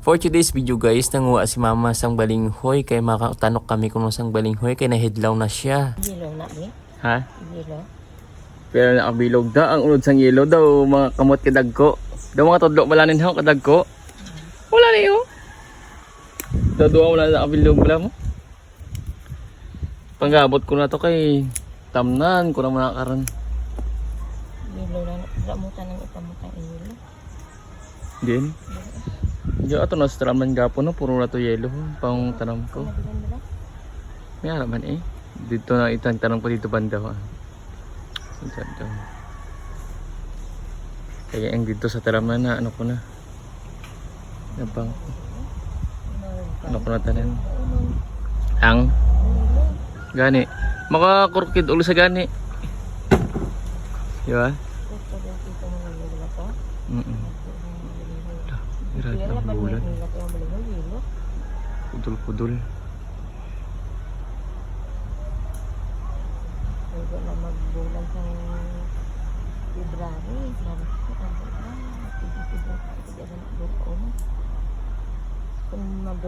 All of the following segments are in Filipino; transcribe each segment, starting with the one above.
For today's video guys, nanguha si mama sang balinghoy kay makatanok kami kung sang balinghoy kay nahidlaw na siya. Yelo na ni. Ha? Yelo. Pero nakabilog da ang unod sang yelo daw mga kamot kadagko. Daw mga todlo malanin ha kadagko. Wala niyo. Daw duwa wala na nakabilog wala mo. Panggabot ko na to kay tamnan ko na manakaran. Yelo na. Ramutan ng itamutan ang yelo. Din. Di ato na straman gapon no puro na to yelo pang tanam ko. May haraman eh. Dito na itang tanong ko dito banda ko. Saan to? Kaya ang dito sa taraman na ano ko na. Ano bang? Ano ko na tanan? Ang? Gani. Makakurkid ulo sa gani. Di ba? Dito. Mm -mm. Hirap ang bulan. Pudul-pudul. Bago na magbulan sa February. Sabi ko, buwan ko. Kung mag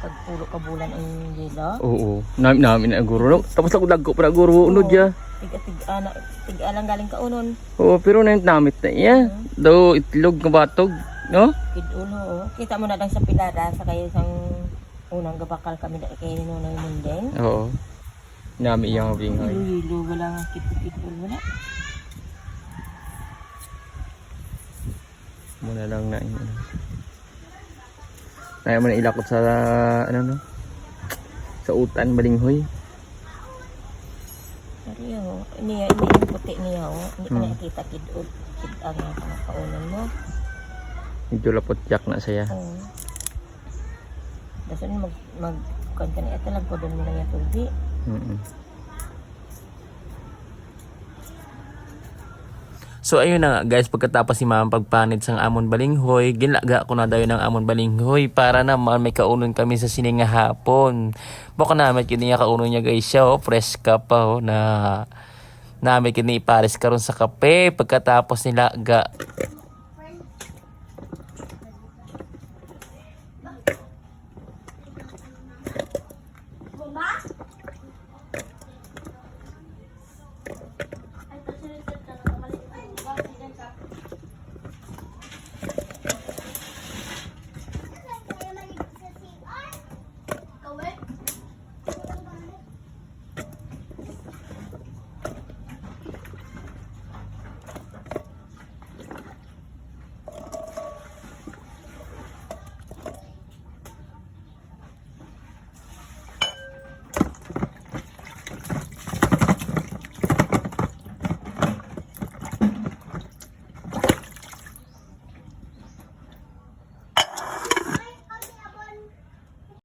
pagpulo ka bulan ang yelo, Oo. Namin namin na guro. Tapos ako dagko pa na guro. Unod ya. tiga-tiga na, tiga lang galing ka unon. Oo, pero na namit na iya. Daw itlog ng batog. No? Kidulo, oh. Kita mo na lang sa pilara sa kayo isang unang gabakal kami na kay Ninoy Mundeng. Oo. Nami iyang bingoy. Hilo, wala nga kitu-kitu, wala. Muna lang na yun. Kaya mo na ilakot sa ano no? Sa utan balinghoy. Pero yun, niya, ini yung puti niya, oh. Hindi ka Hmm. nakita kidul. Kid ang mga kaunan mo. Medyo lapot yak na saya. Oo. Dasan mag, mag, kanta niya, ito lang po doon mo lang yung tulbi. Mm So ayun na nga guys, pagkatapos si mama pagpanit sang amon balinghoy, ginlaga ko na daw yun ang amon balinghoy para naman may kaunon kami sa sininga hapon. Baka namin kini niya kaunon niya guys siya, oh, fresh ka pa oh, na namin kini ipares karon sa kape pagkatapos nilaga.